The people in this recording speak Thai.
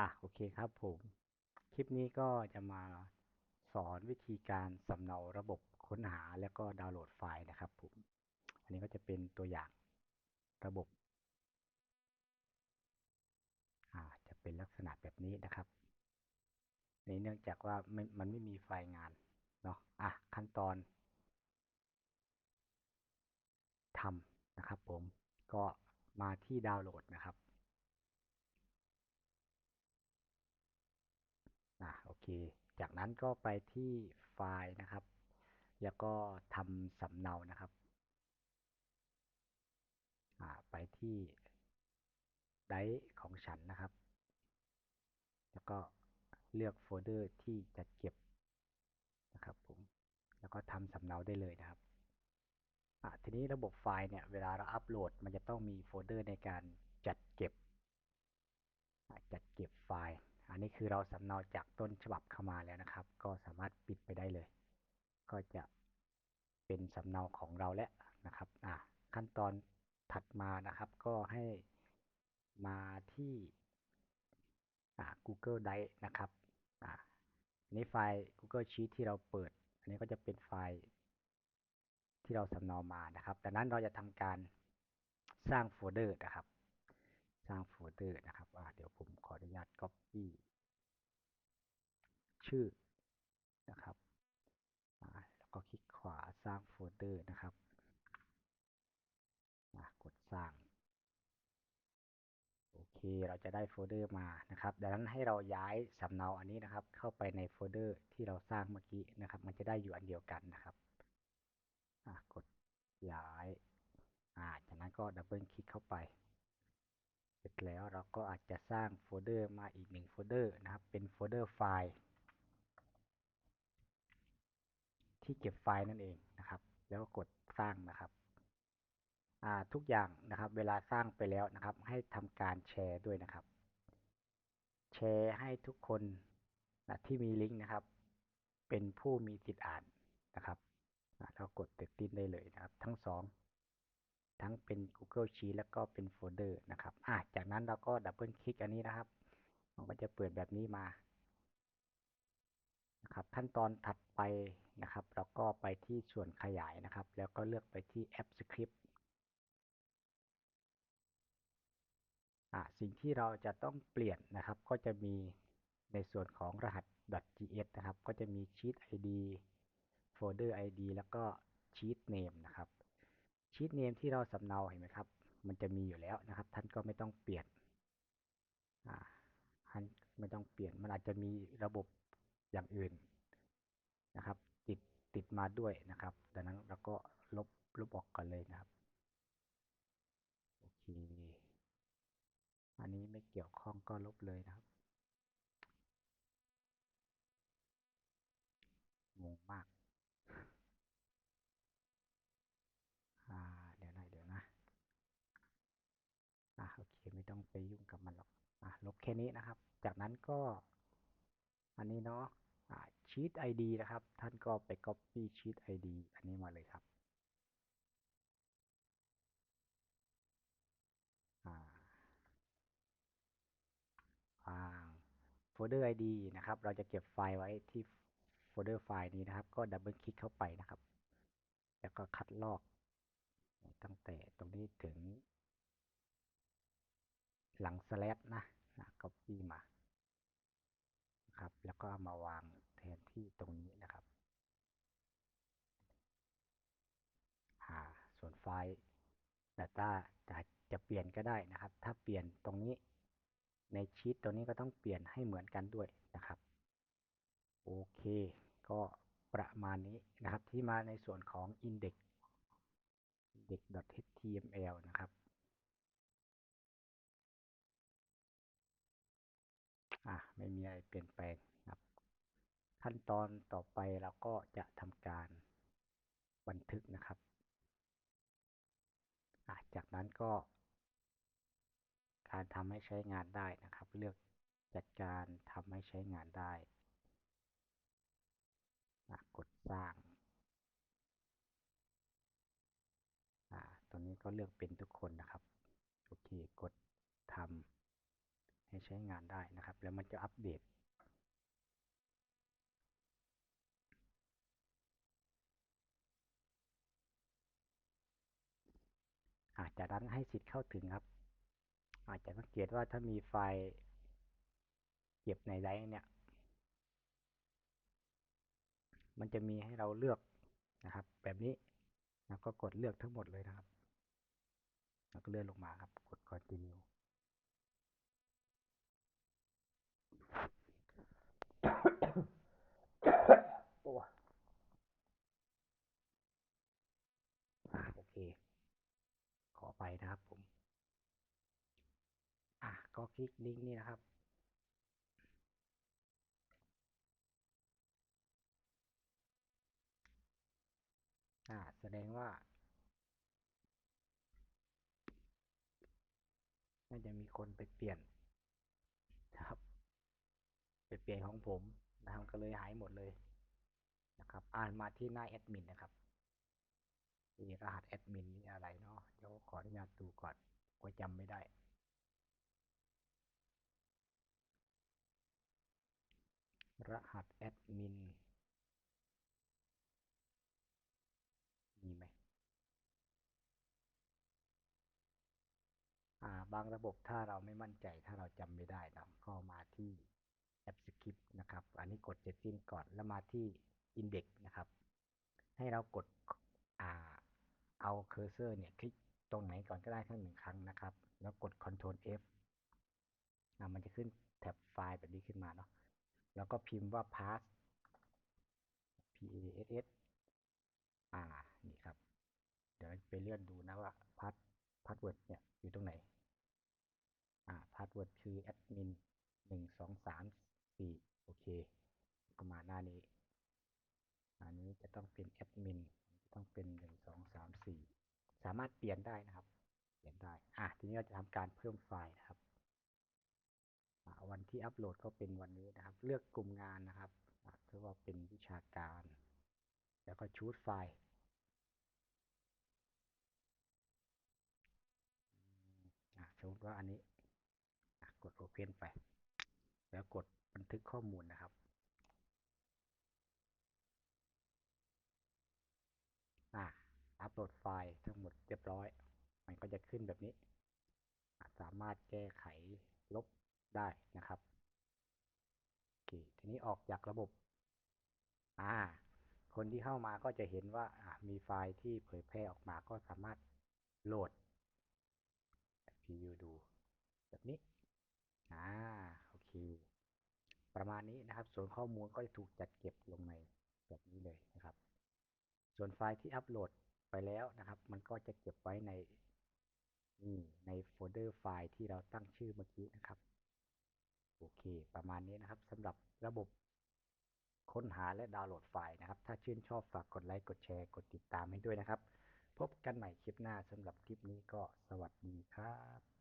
อะโอเคครับผม คลิปนี้ก็จะมาสอนวิธีการสำเนาระบบค้นหาแล้วก็ดาวน์โหลดไฟล์นะครับผม อันนี้ก็จะเป็นตัวอย่างระบบอ่าจะเป็นลักษณะแบบนี้นะครับในเนื่องจากว่ามันมันไม่มีไฟล์งานเนาะอะขั้นตอนทำนะครับผมก็มาที่ดาวน์โหลดนะครับอะโอเค จากนั้นก็ไปที่ไฟล์นะครับ แล้วก็ทำสำเนานะครับไปที่ไดร์ของฉันนะครับ แล้วก็เลือกโฟลเดอร์ที่จะเก็บนะครับผม แล้วก็ทำสำเนาได้เลยนะครับทีนี้ระบบไฟล์เนี่ย เวลาเราอัปโหลด มันจะต้องมีโฟลเดอร์ในการจัดเก็บ จัดเก็บไฟล์ อันนี้คือเราสำเนาจากต้นฉบับเข้ามาแล้วนะครับ ก็สามารถปิดไปได้เลย ก็จะเป็นสำเนาของเราแล้วนะครับอ่าขั้นตอนถัดมานะครับ ก็ให้มาที่อ่า Google Drive นะครับอ่านี้ไฟล์ Google Sheet ที่เราเปิด อันนี้ก็จะเป็นไฟล์ที่เราสำเนามานะครับ ดังนั้นเราจะทำการสร้างโฟลเดอร์นะครับ ร้างโฟลเดอร์นะครับเดี๋ยวผมขออนุญาต Copy ชื่อนะครับแล้วก็คลิกขวาสร้างโฟลเดอร์นะครับกดสร้างโอเค เราจะได้โฟลเดอร์มานะครับ ดังนั้นให้เราย้ายสำเนาอันนี้นะครับ เข้าไปในโฟลเดอร์ที่เราสร้างเมื่อกี้นะครับ มันจะได้อยู่อันเดียวกันนะครับกดย้ายจากนั้นก็ดับเบิลคลิกเข้าไป เสร็จแล้วเราก็อาจจะสร้างโฟลเดอร์มาอีกหนึ่งโฟลเดอร์นะครับ เป็นโฟลเดอร์ไฟล์ที่เก็บไฟล์นั่นเองนะครับ แล้วก็กดสร้างนะครับทุกอย่างนะครับ เวลาสร้างไปแล้วนะครับ ให้ทำการแชร์ด้วยนะครับ แชร์ให้ทุกคนนะที่มีลิงก์นะครับ เป็นผู้มีสิทธิ์อ่านนะครับเรากดติดติ้นได้เลยนะครับ ทั้งสองทั้งเป็น Google Sheet แล้วก็เป็นโฟลเดอร์นะครับอะจากนั้นเราก็ดับเบิลคลิกอันนี้นะครับมันก็จะเปิดแบบนี้มานะครับขั้นตอนถัดไปนะครับเราก็ไปที่ส่วนขยายนะครับ แล้วก็เลือกไปที่แอปสคริปต์สิ่งที่เราจะต้องเปลี่ยนนะครับ ก็จะมีในส่วนของรหัส .gs นะครับ ก็จะมี sheet id folder id แล้วก็ sheet name นะครับ sheet name ที่เราสำเนาเห็นไหมครับ มันจะมีอยู่แล้วนะครับ ท่านก็ไม่ต้องเปลี่ยนท่านไม่ต้องเปลี่ยน มันอาจจะมีระบบอย่างอื่นนะครับ ติดติดมาด้วยนะครับ ดังนั้นเราก็ลบลบออกก่อนเลยนะครับโอเคอันนี้ไม่เกี่ยวข้องก็ลบเลยนะครับ งงมาก อ่า เดี๋ยวนะเดี๋ยวนะ อะโอเค ไม่ต้องไป ยุ่งกับมันหรอกอะลบแค่นี้นะครับ จากนั้นก็อันนี้เนาะชีต ID นะครับ ท่านก็ไป Copy ชีต ID อันนี้มาเลยครับโฟลเดอร์ ID นะครับ เราจะเก็บไฟล์ไว้ที่โฟลเดอร์ไฟล์นี้นะครับ ก็ดับเบิลคลิกเข้าไปนะครับ แล้วก็คัดลอก ตั้งแต่ตรงนี้ถึง หลังสแลชนะนะ copy มาครับ แล้วก็มาวางแทนที่ตรงนี้นะครับ ส่วนไฟล์ Data จะจะเปลี่ยนก็ได้นะครับ ถ้าเปลี่ยนตรงนี้ในชีตตัวนี้ก็ต้องเปลี่ยนให้เหมือนกันด้วยนะครับ โอเค ก็ประมาณนี้นะครับที่มาในส่วนของ index index.html นะครับ อะไม่มีอะไรเปลี่ยนแปลงครับ ขั้นตอนต่อไปเราก็จะทำการบันทึกนะครับจากนั้นก็ การทำให้ใช้งานได้นะครับ เลือกจัดการทำให้ใช้งานได้ กดสร้างตอนนี้ก็เลือกเป็นทุกคนนะครับ โอเค กดทำ ให้ใช้งานได้นะครับ แล้วมันจะอัปเดต อาจจะนั้นให้สิทธิ์เข้าถึงครับ อาจจะสังเกตว่าถ้ามีไฟล์เก็บในไดร์เนี่ย มันจะมีให้เราเลือกนะครับ แบบนี้แล้วก็กดเลือกทั้งหมดเลยนะครับ แล้วก็เลื่อนลงมาครับ กด continue โอ้อ่าโอเค ขอไปนะครับผม อะ ก็คลิกลิงก์นี้นะครับอ่าแสดงว่าน่าจะมีคนไปเปลี่ยนนะครับ ไปเปลี่ยนของผมนะครับก็เลยหายหมดเลยนะครับ อ่านมาที่หน้าแอดมินนะครับมีรหัสแอดมินนี่อะไรเนาะเดี๋ยวขออนุญาตดูก่อนกลัวจำไม่ได้รหัสแอดมินมีไหมอ่า บางระบบถ้าเราไม่มั่นใจถ้าเราจำไม่ได้นะก็มาที่ แอปสคริปต์นะครับ อันนี้กด setting ก่อนแล้วมาที่ index นะครับ ให้เรากดอ่าเอาเคอร์เซอร์เนี่ยคลิกตรงไหนก่อนก็ได้ทั้งหนึ่งครั้งนะครับ แล้วกด Ctrl F อ่ามันจะขึ้นแท็บไฟล์แบบนี้ขึ้นมาเนาะ แล้วก็พิมพ์ว่า pass p a s s อ่า นี่ครับ เดี๋ยวไปเลื่อนดูนะว่า pass password เนี่ยอยู่ตรงไหน อ่า password คือ admin หนึ่ง สี่โอเคก็มาณหน้านี้ อันนี้จะต้องเป็น admin ต้องเป็นหนึ่งสองสามสี่สามารถเปลี่ยนได้นะครับ เปลี่ยนได้อะทีนี้เราจะทำการเพิ่มไฟล์นะครับวันที่อัปโหลดก็เป็นวันนี้นะครับ เลือกกลุ่มงานนะครับเพื่อว่าเป็นวิชาการ แล้วก็ชูดไฟล์สมมติว่าอันนี้กด Open ไป แล้วกด บันทึกข้อมูลนะครับอ่าอัปโหลดไฟล์ทั้งหมดเรียบร้อย มันก็จะขึ้นแบบนี้ สามารถแก้ไขลบได้นะครับโอเคทีนี้ออกจากระบบอ่าคนที่เข้ามาก็จะเห็นว่ามีไฟล์ที่เผยแพร่ออกมาก็สามารถโหลดพรีวิวดู แบบนี้อ่าโอเค ประมาณนี้นะครับ ส่วนข้อมูลก็จะถูกจัดเก็บลงในแบบนี้เลยนะครับ ส่วนไฟล์ที่อัปโหลดไปแล้วนะครับ มันก็จะเก็บไว้ในนี่ในโฟลเดอร์ไฟล์ที่เราตั้งชื่อเมื่อกี้นะครับ โอเค ประมาณนี้นะครับสำหรับระบบค้นหาและดาวน์โหลดไฟล์นะครับ ถ้าชื่นชอบฝากกดไลค์ กดแชร์ กดติดตามให้ด้วยนะครับ พบกันใหม่คลิปหน้าสำหรับคลิปนี้ก็สวัสดีครับ